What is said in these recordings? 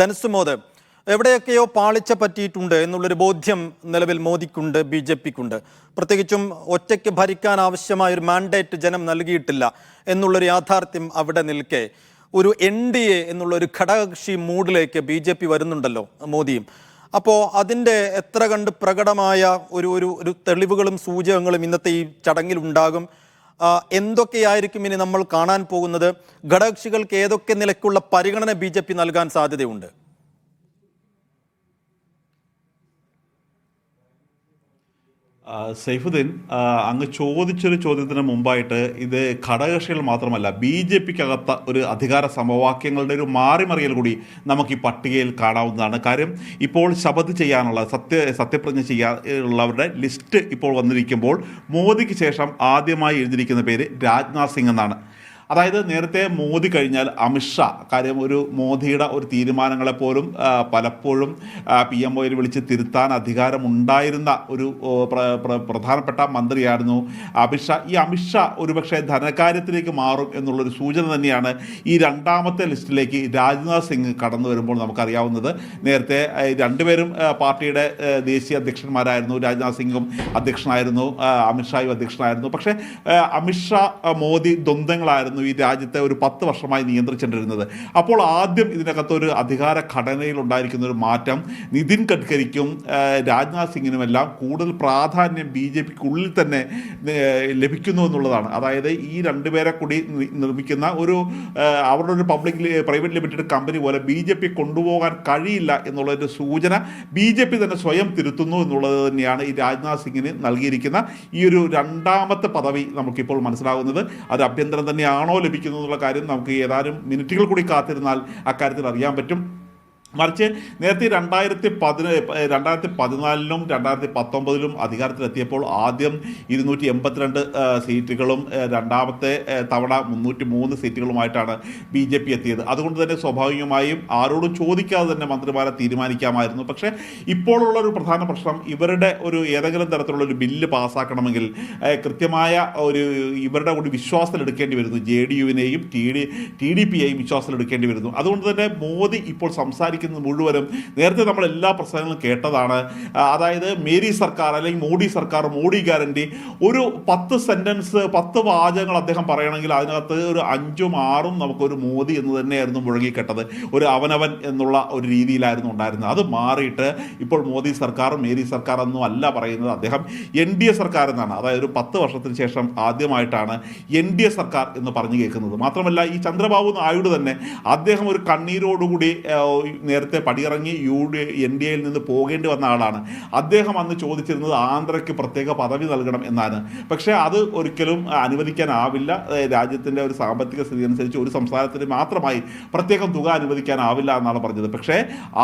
ധനുസ് മോദ്. എവിടെയൊക്കെയോ പാളിച്ച പറ്റിയിട്ടുണ്ട് എന്നുള്ളൊരു ബോധ്യം നിലവിൽ മോദിക്കുണ്ട് ബി ജെ പിക്കുണ്ട് പ്രത്യേകിച്ചും ഒറ്റയ്ക്ക് ഭരിക്കാൻ ആവശ്യമായ ഒരു മാൻഡേറ്റ് ജനം നൽകിയിട്ടില്ല എന്നുള്ളൊരു യാഥാർത്ഥ്യം അവിടെ നിൽക്കെ. ഒരു എൻ ഡി എ എന്നുള്ള ഒരു ഘടകകക്ഷി മൂഡിലേക്ക് ബി ജെ പി വരുന്നുണ്ടല്ലോ മോദിയും. അപ്പോൾ അതിന്റെ എത്ര കണ്ട് പ്രകടമായ ഒരു ഒരു തെളിവുകളും സൂചകങ്ങളും ഇന്നത്തെ ഈ ചടങ്ങിൽ ഉണ്ടാകും? എന്തൊക്കെയായിരിക്കും ഇനി നമ്മൾ കാണാൻ പോകുന്നത്? ഘടകകക്ഷികൾക്ക് ഏതൊക്കെ നിലയ്ക്കുള്ള പരിഗണന ബി നൽകാൻ സാധ്യതയുണ്ട്? സൈഫുദ്ദീൻ അങ്ങ് ചോദിച്ചൊരു ചോദ്യത്തിന് മുമ്പായിട്ട് ഇത് ഘടകകക്ഷികൾ മാത്രമല്ല ബി ജെ പിക്കകത്ത ഒരു അധികാര സമവാക്യങ്ങളുടെ ഒരു മാറിമറിയൽ കൂടി നമുക്ക് ഈ പട്ടികയിൽ കാണാവുന്നതാണ്. കാര്യം ഇപ്പോൾ ശപഥ് ചെയ്യാനുള്ള സത്യ സത്യപ്രതിജ്ഞ ചെയ്യാനുള്ളവരുടെ ലിസ്റ്റ് ഇപ്പോൾ വന്നിരിക്കുമ്പോൾ മോദിക്ക് ശേഷം ആദ്യമായി എഴുതിയിരിക്കുന്ന പേര് രാജ്നാഥ് സിംഗ് എന്നാണ്. അതായത് നേരത്തെ മോദി കഴിഞ്ഞാൽ അമിത്ഷാ കാര്യം ഒരു മോദിയുടെ ഒരു തീരുമാനങ്ങളെ പോലും പലപ്പോഴും പി എം ഒയിൽ വിളിച്ച് തിരുത്താൻ അധികാരമുണ്ടായിരുന്ന ഒരു പ്രധാനപ്പെട്ട മന്ത്രിയായിരുന്നു അമിത്ഷാ ഈ അമിത്ഷാ ഒരുപക്ഷെ ധനകാര്യത്തിലേക്ക് മാറും എന്നുള്ളൊരു സൂചന തന്നെയാണ് ഈ രണ്ടാമത്തെ ലിസ്റ്റിലേക്ക് രാജ്നാഥ് സിംഗ് കടന്നു വരുമ്പോൾ നമുക്കറിയാവുന്നത്. നേരത്തെ രണ്ടുപേരും പാർട്ടിയുടെ ദേശീയ അധ്യക്ഷന്മാരായിരുന്നു. രാജ്നാഥ് സിംഗും അധ്യക്ഷനായിരുന്നു അമിത്ഷായും അധ്യക്ഷനായിരുന്നു. പക്ഷേ അമിത്ഷാ മോദി ദ്വന്ദ്ങ്ങളായിരുന്നു ഈ രാജ്യത്തെ ഒരു പത്ത് വർഷമായി നിയന്ത്രിച്ചിട്ടിരുന്നത്. അപ്പോൾ ആദ്യം ഇതിനകത്ത് ഒരു അധികാര ഘടനയിൽ ഉണ്ടായിരിക്കുന്ന ഒരു മാറ്റം നിതിൻ ഗഡ്കരിക്കും രാജ്നാഥ് സിംഗിനുമെല്ലാം കൂടുതൽ പ്രാധാന്യം ബി ജെ പിക്കുള്ളിൽ തന്നെ ലഭിക്കുന്നു എന്നുള്ളതാണ്. അതായത് ഈ രണ്ടുപേരെ കൂടി നിർമ്മിക്കുന്ന ഒരു അവരുടെ ഒരു പബ്ലിക് പ്രൈവറ്റ് ലിമിറ്റഡ് കമ്പനി പോലെ ബി ജെ പി കൊണ്ടുപോകാൻ കഴിയില്ല എന്നുള്ളൊരു സൂചന ബി ജെ പി തന്നെ സ്വയം തിരുത്തുന്നു എന്നുള്ളത് തന്നെയാണ് ഈ രാജ്നാഥ് സിംഗിന് നൽകിയിരിക്കുന്ന ഈ ഒരു രണ്ടാമത്തെ പദവി നമുക്കിപ്പോൾ മനസ്സിലാകുന്നത്. അത് അഭ്യന്തരം തന്നെയാണോ. ലഭിക്കുന്നത് എന്നുള്ള കാര്യം നമുക്ക് ഏതാനും മിനിറ്റുകൾ കൂടി കാത്തിരുന്നാൽ അക്കാര്യത്തിൽ അറിയാൻ പറ്റും. മറിച്ച് നേരത്തെ രണ്ടായിരത്തി പതിന രണ്ടായിരത്തി പതിനാലിലും രണ്ടായിരത്തി പത്തൊമ്പതിലും അധികാരത്തിലെത്തിയപ്പോൾ ആദ്യം ഇരുന്നൂറ്റി എൺപത്തിരണ്ട് സീറ്റുകളും രണ്ടാമത്തെ തവണ മുന്നൂറ്റി മൂന്ന് സീറ്റുകളുമായിട്ടാണ് ബി ജെ പി എത്തിയത്. അതുകൊണ്ട് തന്നെ സ്വാഭാവികമായും ആരോടും ചോദിക്കാതെ തന്നെ മന്ത്രിമാരെ തീരുമാനിക്കാമായിരുന്നു. പക്ഷേ ഇപ്പോഴുള്ള ഒരു പ്രധാന പ്രശ്നം ഇവരുടെ ഒരു ഏതെങ്കിലും തരത്തിലുള്ള ഒരു ബില്ല് പാസ്സാക്കണമെങ്കിൽ കൃത്യമായ ഒരു ഇവരുടെ കൂടി വിശ്വാസത്തിലെടുക്കേണ്ടി വരുന്നു. ജെ ഡി യുവിനെയും ടി ഡി ടി ഡി പിയെയും വിശ്വാസത്തിലെടുക്കേണ്ടി വരുന്നു. അതുകൊണ്ട് തന്നെ മോദി ഇപ്പോൾ സംസാരിക്കുന്നത് മുഴുവനും നേരത്തെ നമ്മൾ എല്ലാ പ്രസംഗങ്ങളും കേട്ടതാണ്. അതായത് മേരി സർക്കാർ അല്ലെങ്കിൽ മോഡി സർക്കാർ മോഡി ഗ്യാരണ്ടി ഒരു പത്ത് സെന്റൻസ് പത്ത് വാചകങ്ങൾ അദ്ദേഹം പറയണമെങ്കിൽ അതിനകത്ത് ഒരു അഞ്ചും ആറും നമുക്കൊരു മോദി എന്ന് തന്നെയായിരുന്നു മുഴങ്ങിക്കെട്ടത്. ഒരു അവനവൻ എന്നുള്ള ഒരു രീതിയിലായിരുന്നു ഉണ്ടായിരുന്നത്. അത് മാറിയിട്ട് ഇപ്പോൾ മോദി സർക്കാർ മേരി സർക്കാർ എന്നും അല്ല പറയുന്നത് അദ്ദേഹം എൻ ഡി എ സർക്കാർ എന്നാണ്. അതായത് ഒരു പത്ത് വർഷത്തിന് ശേഷം ആദ്യമായിട്ടാണ് എൻ ഡി എ സർക്കാർ എന്ന് പറഞ്ഞു കേൾക്കുന്നത്. മാത്രമല്ല ഈ ചന്ദ്രബാബു നായിഡു തന്നെ അദ്ദേഹം ഒരു കണ്ണീരോടുകൂടി നേരത്തെ പടിയിറങ്ങി യു ഡി എൻ ഡി എയിൽ നിന്ന് പോകേണ്ടി വന്ന ആളാണ്. അദ്ദേഹം അന്ന് ചോദിച്ചിരുന്നത് ആന്ധ്രയ്ക്ക് പ്രത്യേക പദവി നൽകണം എന്നാണ്. പക്ഷേ അത് ഒരിക്കലും അനുവദിക്കാനാവില്ല. രാജ്യത്തിന്റെ ഒരു സാമ്പത്തിക സ്ഥിതി അനുസരിച്ച് ഒരു സംസ്ഥാനത്തിന് മാത്രമായി പ്രത്യേകം തുക അനുവദിക്കാനാവില്ല എന്നാണ് പറഞ്ഞത്. പക്ഷേ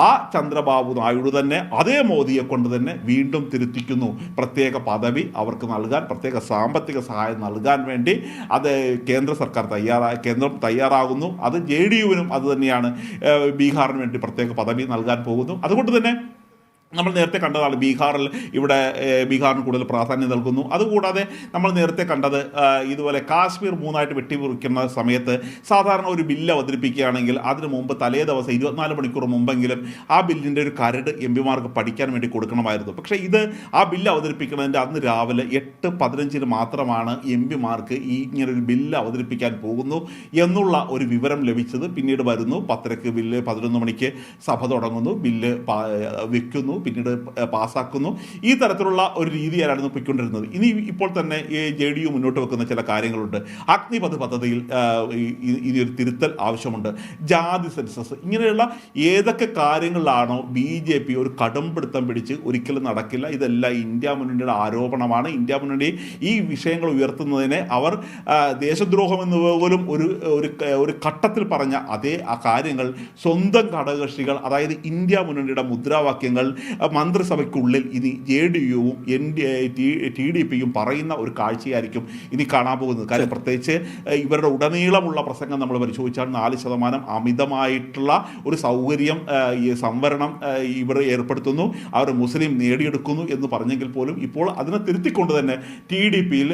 ആ ചന്ദ്രബാബു നായിഡു തന്നെ അതേ മോദിയെ കൊണ്ട് തന്നെ വീണ്ടും തിരുത്തിക്കുന്നു. പ്രത്യേക പദവി അവർക്ക് നൽകാൻ പ്രത്യേക സാമ്പത്തിക സഹായം നൽകാൻ വേണ്ടി അത് കേന്ദ്ര സർക്കാർ തയ്യാറാ കേന്ദ്രം തയ്യാറാകുന്നു. അത് ജെ ഡി യുവിനും അത് തന്നെയാണ്. ബീഹാറിന് വേണ്ടി പ്രത്യേക പദവി നൽകാൻ പോകുന്നു. അതുകൊണ്ട് തന്നെ നമ്മൾ നേരത്തെ കണ്ടതാണ് ബീഹാറിൽ ഇവിടെ ബീഹാറിന് കൂടുതൽ പ്രാധാന്യം നൽകുന്നു. അതുകൂടാതെ നമ്മൾ നേരത്തെ കണ്ടത് ഇതുപോലെ കാശ്മീർ മൂന്നായിട്ട് വെട്ടിമുറിക്കുന്ന സമയത്ത് സാധാരണ ഒരു ബില്ല് അവതരിപ്പിക്കുകയാണെങ്കിൽ അതിന് മുമ്പ് തലേ ദിവസം ഇരുപത്തിനാല് മണിക്കൂർ മുമ്പെങ്കിലും ആ ബില്ലിന്റെ ഒരു കരട് എം പിമാർക്ക് പഠിക്കാൻ വേണ്ടി കൊടുക്കണമായിരുന്നു. പക്ഷേ ഇത് ആ ബില്ല് അവതരിപ്പിക്കുന്നതിന്റെ അന്ന് രാവിലെ എട്ട് പതിനഞ്ചിന് മാത്രമാണ് എം പിമാർക്ക് ഈ ഇങ്ങനെ ഒരു ബില്ല് അവതരിപ്പിക്കാൻ പോകുന്നു എന്നുള്ള ഒരു വിവരം ലഭിച്ചത്. പിന്നീട് വരുന്നു പത്തരക്ക് ബില്ല് പതിനൊന്ന് മണിക്ക് സഭ തുടങ്ങുന്നു ബില്ല് വെക്കുന്നു. പിന്നീട് പാസ്സാക്കുന്നു. ഈ തരത്തിലുള്ള ഒരു രീതിയായിരുന്നു പൊയ്ക്കൊണ്ടിരുന്നത്. ഇനി ഇപ്പോൾ തന്നെ ഈ ജെ ഡി യു മുന്നോട്ട് വെക്കുന്ന ചില കാര്യങ്ങളുണ്ട്. അഗ്നിപഥ് പദ്ധതിയിൽ ആ, ഈ- ഈ- ഇനി ഒരു തിരുത്തൽ ആവശ്യമുണ്ട്. ജാതി സെൻസസ് ഇങ്ങനെയുള്ള ഏതൊക്കെ കാര്യങ്ങളിലാണോ ബി ജെ പി ഒരു കടുംപിടുത്തം പിടിച്ച് ഒരിക്കലും നടക്കില്ല. ഇതെല്ലാം ഇന്ത്യ മുന്നണിയുടെ ആരോപണമാണ്. ഇന്ത്യ മുന്നണി ഈ വിഷയങ്ങൾ ഉയർത്തുന്നതിനെ അവർ ദേശദ്രോഹം എന്ന് പോലും ഒരു ഒരു ഘട്ടത്തിൽ പറഞ്ഞ അതേ ആ കാര്യങ്ങൾ സ്വന്തം ഘടകകക്ഷികൾ അതായത് ഇന്ത്യ മുന്നണിയുടെ മുദ്രാവാക്യങ്ങൾ മന്ത്രിസഭയ്ക്കുള്ളിൽ ഇനി ജെ ഡി യുവും എൻ ടി ഡി പിയും പറയുന്ന ഒരു കാഴ്ചയായിരിക്കും ഇനി കാണാൻ പോകുന്നത്. കാര്യം പ്രത്യേകിച്ച് ഇവരുടെ ഉടനീളമുള്ള പ്രസംഗം നമ്മൾ പരിശോധിച്ചാൽ നാല് ശതമാനം അമിതമായിട്ടുള്ള ഒരു സൗകര്യം ഈ സംവരണം ഇവർ ഏർപ്പെടുത്തുന്നു. അവർ മുസ്ലിം നേടിയെടുക്കുന്നു എന്ന് പറഞ്ഞെങ്കിൽ പോലും ഇപ്പോൾ അതിനെ തിരുത്തിക്കൊണ്ട് തന്നെ ടി ഡി പിയിൽ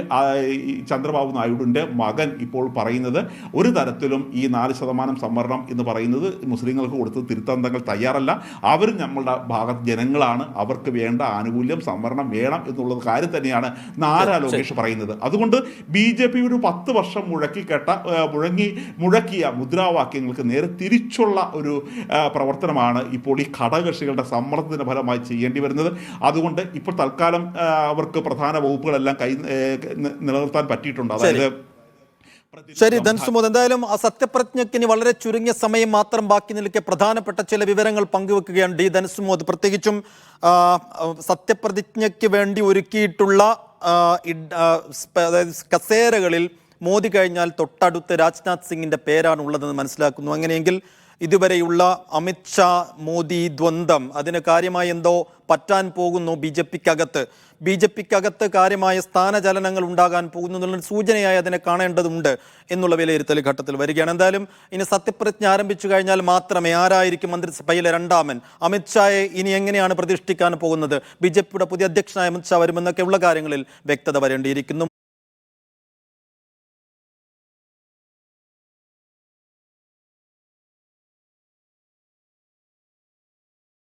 ചന്ദ്രബാബു നായിഡുവിന്റെ മകൻ ഇപ്പോൾ പറയുന്നത് ഒരു തരത്തിലും ഈ നാല് ശതമാനം സംവരണം എന്ന് പറയുന്നത് മുസ്ലിങ്ങൾക്ക് കൊടുത്ത് തിരുത്താൻ തങ്ങൾ തയ്യാറല്ല. അവർ നമ്മളുടെ ഭാഗത്ത് ജനങ്ങളാണ് അവർക്ക് വേണ്ട ആനുകൂല്യം സംവരണം വേണം എന്നുള്ളത് കാര്യം തന്നെയാണ് നാരാ ലോകേഷ് പറയുന്നത്. അതുകൊണ്ട് ബി ജെ പി ഒരു പത്ത് വർഷം മുഴക്കിക്കേട്ട കെട്ട മുഴങ്ങി മുഴക്കിയ മുദ്രാവാക്യങ്ങൾക്ക് നേരെ തിരിച്ചുള്ള ഒരു പ്രവർത്തനമാണ് ഇപ്പോൾ ഈ ഘടകകക്ഷികളുടെ സമ്മർദ്ദത്തിന്റെ ഫലമായി ചെയ്യേണ്ടി വരുന്നത്. അതുകൊണ്ട് ഇപ്പോൾ തൽക്കാലം അവർക്ക് പ്രധാന വകുപ്പുകളെല്ലാം കൈ നിലനിർത്താൻ പറ്റിയിട്ടുണ്ട്. അതായത് ശരി ധൻസുമോദ് എന്തായാലും ആ സത്യപ്രതിജ്ഞയ്ക്ക് ഇനി വളരെ ചുരുങ്ങിയ സമയം മാത്രം ബാക്കി നിൽക്കെ പ്രധാനപ്പെട്ട ചില വിവരങ്ങൾ പങ്കുവെക്കുകയാണ് ഡി ധൻസുമോദ് പ്രത്യേകിച്ചും സത്യപ്രതിജ്ഞയ്ക്ക് വേണ്ടി ഒരുക്കിയിട്ടുള്ള കസേരകളിൽ മോദി കഴിഞ്ഞാൽ തൊട്ടടുത്ത് രാജ്നാഥ് സിംഗിന്റെ പേരാണ് ഉള്ളതെന്ന് മനസ്സിലാക്കുന്നു. അങ്ങനെയെങ്കിൽ ഇതുവരെയുള്ള അമിത് ഷാ മോദി ദ്വന്ദ്ം അതിന് കാര്യമായി എന്തോ പറ്റാൻ പോകുന്നു ബി ജെ പിക്കകത്ത്. ബി ജെ പിക്കകത്ത് കാര്യമായ സ്ഥാനചലനങ്ങൾ ഉണ്ടാകാൻ പോകുന്നു എന്നുള്ള സൂചനയായി അതിനെ കാണേണ്ടതുണ്ട് എന്നുള്ള വിലയിരുത്തൽ ഘട്ടത്തിൽ വരികയാണ്. എന്തായാലും ഇനി സത്യപ്രതിജ്ഞ ആരംഭിച്ചു കഴിഞ്ഞാൽ മാത്രമേ ആരായിരിക്കും മന്ത്രിസഭയിലെ രണ്ടാമൻ? അമിത്ഷായെ ഇനി എങ്ങനെയാണ് പ്രതിഷ്ഠിക്കാൻ പോകുന്നത്? ബി പുതിയ അധ്യക്ഷനായ അമിത്ഷാ വരുമെന്നൊക്കെയുള്ള കാര്യങ്ങളിൽ വ്യക്തത വരേണ്ടിയിരിക്കുന്നു.